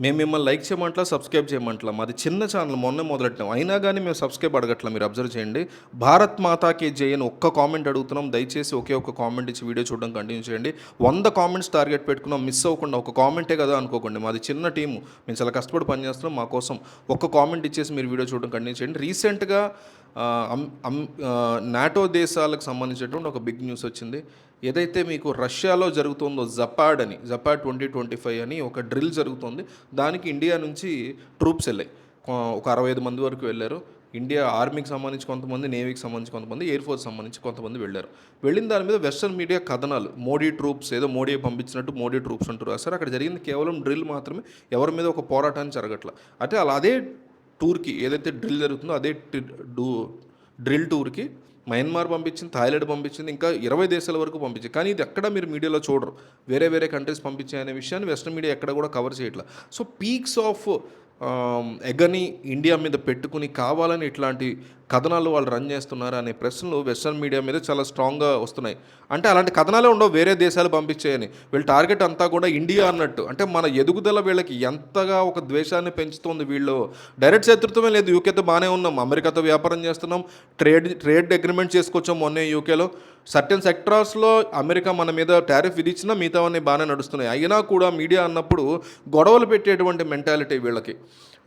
మేము మిమ్మల్ని like చేయమంటలా subscribe చేయమంటలా. మాది చిన్న ఛానల్ మొన్న మొదలెట్టాం అయినా కానీ మేము సబ్స్క్రైబ్ అడగట్లా మీరు అబ్జర్వ్ చేయండి. భారత్ మాతాకి జై అని ఒక్క కామెంట్ అడుగుతున్నాం. దయచేసి ఒకే ఒక్క కామెంట్ ఇచ్చి వీడియో చూడడం కంటిన్యూ చేయండి. వంద కామెంట్స్ టార్గెట్ పెట్టుకున్నాం మిస్ అవ్వకుండా. ఒక కామెంటే కదా అనుకోకండి. మాది చిన్న టీము. మేము చాలా కష్టపడి పనిచేస్తున్నాం. మా కోసం ఒక్క కామెంట్ ఇచ్చేసి మీరు వీడియో చూడడం కంటిన్యూ చేయండి. రీసెంట్గా నాటో దేశాలకు సంబంధించినటువంటి ఒక బిగ్ న్యూస్ వచ్చింది. ఏదైతే మీకు రష్యాలో జరుగుతుందో జపాడ్ అని జపాడ్ ట్వంటీ ట్వంటీ ఫైవ్ అని ఒక డ్రిల్ జరుగుతుంది. దానికి ఇండియా నుంచి ట్రూప్స్ వెళ్ళాయి. ఒక అరవై ఐదు మంది వరకు వెళ్ళారు. ఇండియా ఆర్మీకి సంబంధించి కొంతమంది నేవీకి సంబంధించి కొంతమంది ఎయిర్ ఫోర్స్ సంబంధించి కొంతమంది వెళ్ళారు. వెళ్ళిన దాని మీద వెస్ట్రన్ మీడియా కథనాలు మోడీ ట్రూప్స్ ఏదో మోడీ పంపించినట్టు మోడీ ట్రూప్స్ అంటారు సార్ అక్కడ జరిగింది కేవలం డ్రిల్ మాత్రమే ఎవరి మీద ఒక పోరాటాన్ని జరగట్ల? అంటే అలా అదే టూర్కి ఏదైతే డ్రిల్ జరుగుతుందో అదే డూ డ్రిల్ టూర్కి మయన్మార్ పంపించింది థాయిలాండ్ పంపించింది ఇంకా ఇరవై దేశాల వరకు పంపించింది. కానీ ఇది ఎక్కడ మీరు మీడియాలో చూడరు. వేరే వేరే కంట్రీస్ పంపించాయి అనే విషయాన్ని వెస్ట్రన్ మీడియా ఎక్కడ కూడా కవర్ చేయట్లా. సో పీక్స్ ఆఫ్ ఎగని ఇండియా మీద పెట్టుకుని కావాలని ఇట్లాంటి కథనాలు వాళ్ళు రన్ చేస్తున్నారు అనే ప్రశ్నలు వెస్ట్రన్ మీడియా మీద చాలా స్ట్రాంగ్గా వస్తున్నాయి. అంటే అలాంటి కథనాలే ఉండవు వేరే దేశాలు పంపించేయని. వీళ్ళ టార్గెట్ అంతా కూడా ఇండియా అన్నట్టు. అంటే మన ఎదుగుదల వీళ్ళకి ఎంతగా ఒక ద్వేషాన్ని పెంచుతుంది వీళ్ళు. డైరెక్ట్ శత్రుత్వమే లేదు యూకేతో బాగానే ఉన్నాం. అమెరికాతో వ్యాపారం చేస్తున్నాం. ట్రేడ్ ట్రేడ్ అగ్రిమెంట్ చేసుకొచ్చాం మొన్నే యూకేలో. సర్టెన్ సెక్టార్స్లో అమెరికా మన మీద టారిఫ్ విధించినా మిగతావన్నీ బాగానే నడుస్తున్నాయి. అయినా కూడా మీడియా అన్నప్పుడు గొడవలు పెట్టేటువంటి మెంటాలిటీ వీళ్ళకి.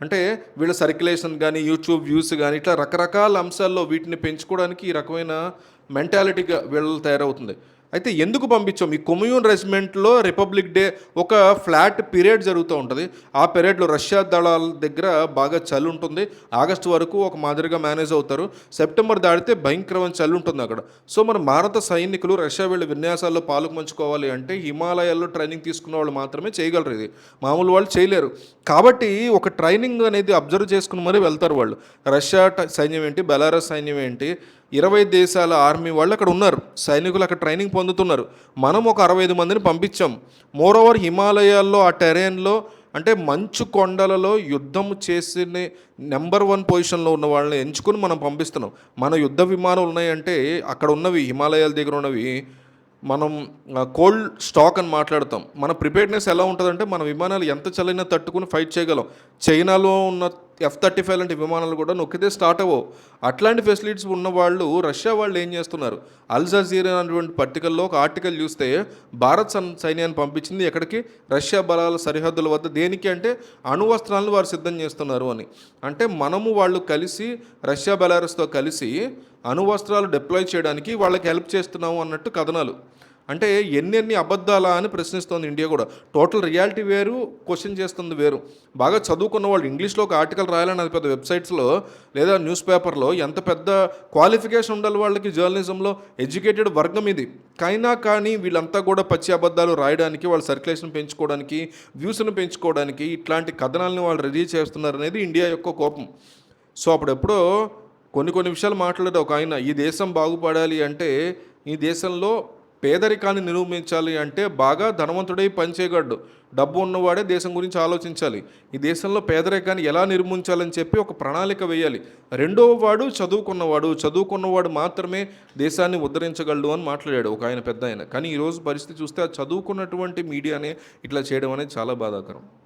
అంటే వీళ్ళ సర్క్యులేషన్ కానీ యూట్యూబ్ వ్యూస్ కానీ ఇట్లా రకరకాల అంశాల్లో వీటిని పెంచుకోవడానికి ఈ రకమైన మెంటాలిటీగా వీళ్ళు తయారవుతుంది. అయితే ఎందుకు పంపించాం? ఈ కొమ్యూన్ రెజిమెంట్లో రిపబ్లిక్ డే ఒక ఫ్లాట్ పీరియడ్ జరుగుతూ ఉంటుంది. ఆ పీరియడ్లో రష్యా దళాల దగ్గర బాగా చలి ఉంటుంది. ఆగస్టు వరకు ఒక మాదిరిగా మేనేజ్ అవుతారు. సెప్టెంబర్ దాటితే భయంకరమైన చలి ఉంటుంది అక్కడ. సో మన భారత సైనికులు రష్యా వీళ్ళ విన్యాసాల్లో పాల్గొంచుకోవాలి అంటే హిమాలయాల్లో ట్రైనింగ్ తీసుకున్న వాళ్ళు మాత్రమే చేయగలరు ఇది. మామూలు వాళ్ళు చేయలేరు. కాబట్టి ఒక ట్రైనింగ్ అనేది అబ్జర్వ్ చేసుకుని మరీ వెళ్తారు వాళ్ళు. రష్యా సైన్యం ఏంటి? బెలారస్ సైన్యం ఏంటి? ఇరవై దేశాల ఆర్మీ వాళ్ళు అక్కడ ఉన్నారు. సైనికులు అక్కడ ట్రైనింగ్ పొందుతున్నారు. మనం ఒక అరవై ఐదు మందిని పంపించాం. మోరోవర్ హిమాలయాల్లో ఆ టెరేన్లో అంటే మంచు కొండలలో యుద్ధం చేసిన నెంబర్ వన్ పొజిషన్లో ఉన్న వాళ్ళని ఎంచుకుని మనం పంపిస్తున్నాం. మన యుద్ధ విమానాలు ఉన్నాయంటే అక్కడ ఉన్నవి హిమాలయాల దగ్గర ఉన్నవి మనం కోల్డ్ స్టాక్ అని మాట్లాడతాం. మన ప్రిపేర్డ్నెస్ ఎలా ఉంటుందంటే మన విమానాలు ఎంత చల్లైనా తట్టుకుని ఫైట్ చేయగలం. చైనాలో ఉన్న ఎఫ్ థర్టీ ఫైవ్ లాంటి విమానాలు కూడా నొక్కితే స్టార్ట్ అవ్వవు. అట్లాంటి ఫెసిలిటీస్ ఉన్న వాళ్ళు రష్యా వాళ్ళు ఏం చేస్తున్నారు? అల్ జజీరా అనేటువంటి పట్టికల్లో ఒక ఆర్టికల్ చూస్తే భారత్ సన్ సైన్యాన్ని పంపించింది ఎక్కడికి? రష్యా బలాల సరిహద్దుల వద్ద. దేనికి అంటే అణువస్త్రాలను వారు సిద్ధం చేస్తున్నారు అని. అంటే మనము వాళ్ళు కలిసి రష్యా బెలారస్తో కలిసి అణువస్త్రాలు డిప్లాయ్ చేయడానికి వాళ్ళకి హెల్ప్ చేస్తున్నాము అన్నట్టు కథనాలు. అంటే ఎన్ని అబద్ధాలా అని ప్రశ్నిస్తోంది ఇండియా కూడా. టోటల్ రియాలిటీ వేరు క్వశ్చన్ చేస్తుంది వేరు. బాగా చదువుకున్న వాళ్ళు ఇంగ్లీష్లో ఒక ఆర్టికల్ రాయాలని అది పెద్ద వెబ్సైట్స్లో లేదా న్యూస్ పేపర్లో ఎంత పెద్ద క్వాలిఫికేషన్ ఉండాలి వాళ్ళకి జర్నలిజంలో ఎడ్యుకేటెడ్ వర్గం ఇది. కైనా కానీ వీళ్ళంతా కూడా పచ్చి అబద్ధాలు రాయడానికి వాళ్ళ సర్క్యులేషన్ పెంచుకోవడానికి వ్యూస్ను పెంచుకోవడానికి ఇట్లాంటి కథనాలను వాళ్ళు రెడీ చేస్తున్నారు అనేది ఇండియా యొక్క కోపం. సో అప్పుడెప్పుడో కొన్ని కొన్ని విషయాలు మాట్లాడారు ఒక ఆయన ఈ దేశం బాగుపడాలి అంటే ఈ దేశంలో పేదరికాన్ని నిరూపించాలి అంటే బాగా ధనవంతుడై పనిచేయగలడు. డబ్బు ఉన్నవాడే దేశం గురించి ఆలోచించాలి. ఈ దేశంలో పేదరికాన్ని ఎలా నిర్మించాలని చెప్పి ఒక ప్రణాళిక వేయాలి. రెండవ వాడు చదువుకున్నవాడు. చదువుకున్నవాడు మాత్రమే దేశాన్ని ఉద్ధరించగలడు అని మాట్లాడాడు ఒక ఆయన పెద్ద ఆయన. కానీ ఈరోజు పరిస్థితి చూస్తే ఆ చదువుకున్నటువంటి మీడియానే ఇట్లా చేయడం అనేది చాలా బాధాకరం.